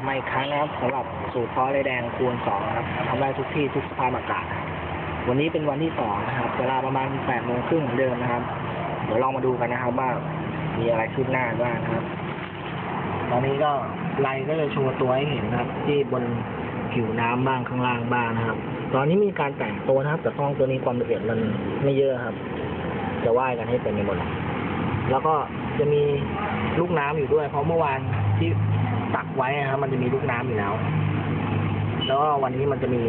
บมาอีกครั้งนะครับสำหรับสูตรพาะเลยแดงคูณสองนะครับทำได้ทุกที่ทุกสภาพอากาศวันนี้เป็นวันที่สองนะครับเวลาประมาณแปดโมงครึ่งเหมือนเดิมนะครับ เดี๋ยวลองมาดูกันนะครับว่ามีอะไรคืบหน้าบ้างนะครับ ตอนนี้ก็ไลก็จะโชว์ตัวให้เห็นนะครับ ที่บนผิวน้ำบ้างข้างล่างบ้างนะครับ ตอนนี้มีการแต่งตัวนะครับ แต่กล้องตัวนี้ความละเอียดมันไม่เยอะครับ จะว่ายกันให้เต็มไปหมดแล้วก็จะมีลูกน้ำอยู่ด้วย เพราะเมื่อวานที่ ตักไว้นะครับมันจะมีลูกน้ำอยู่แล้ว แล้วก็วันนี้มันจะมี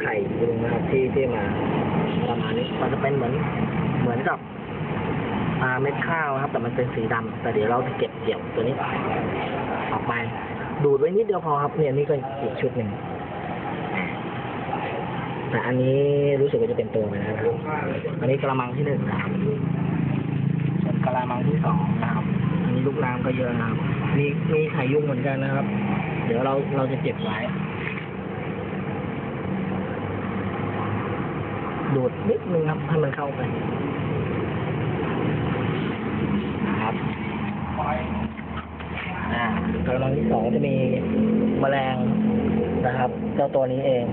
ไข่ดึงนะครับที่ที่มาประมาณนี้มันจะเป็นเหมือนเหมือนกับอ่าเม็ดข้าวนะครับ แต่มันเป็นสีดำแต่เดี๋ยวเราจะเก็บเกี่ยวตัวนี้ออกไป ดูดไว้นิดเดียวพอครับเนี่ยนี่ก็อีกชุดหนึ่งแต่อันนี้รู้สึกว่าจะเป็นตัวไปแล้วนะครับ อันนี้กระมังที่หนึ่งนะครับส่วนกระมังที่สองนะครับ อันนี้ลูกน้ำก็เยอะนะครับ มีมีไข่ยุ่งเหมือนกันนะครับ เดี๋ยวเราเราจะเก็บไว้ดูดนิดนึงครับให้มันเข้าไปครับอ่ากระมังที่สองจะมีแมลงนะครับ เจ้าตัวนี้เอง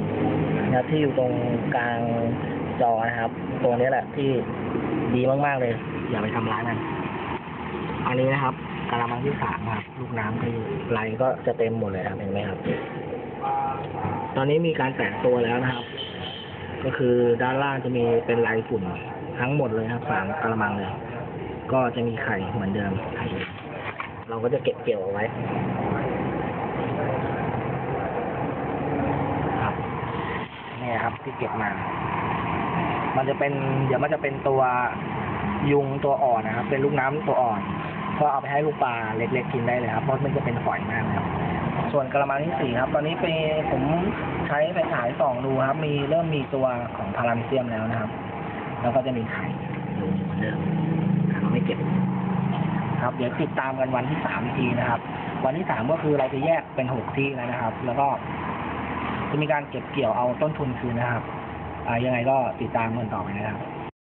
นะที่อยู่ตรงกลางจอนะครับ ตัวนี้แหละที่ดีมากๆเลย อย่าไปทำร้ายมัน อันนี้นะครับ ระมังที่สามครับ ลูกน้ำก็อยู่ไหลก็จะเต็มหมดเลยครับเห็นไหมครับ ตอนนี้มีการแตกตัวแล้วนะครับ ก็คือด้านล่างจะมีเป็นลายฝุ่นทั้งหมดเลยครับสามกระมังเลย ก็จะมีไข่เหมือนเดิมไข่เราก็จะเก็บเกี่ยวเอาไว้ครับนี่ครับที่เก็บมา มันจะเป็น เดี๋ยวมันจะเป็นตัวยุงตัวอ่อนนะครับ เป็นลูกน้ำตัวอ่อน ก็เอาไปให้ลูกปลาเล็กๆกินได้เลยครับเพราะมันจะเป็นฝอยมากนะครับ ส่วนกระมังที่สี่ครับ ตอนนี้ไปผมใช้ไฟฉายส่องดูครับ มีเริ่มมีตัวของพารามิเซียมแล้วนะครับ แล้วก็จะมีไข่อยู่เหมือนเดิมเราไม่เก็บ ครับ เดี๋ยวติดตามกันวันที่สามทีนะครับ วันที่สามก็คือเราจะแยกเป็นหกที่แล้วนะครับ แล้วก็จะมีการเก็บเกี่ยวเอาต้นทุนคืนนะครับ อ่ายังไงก็ติดตามกันต่อไปนะครับ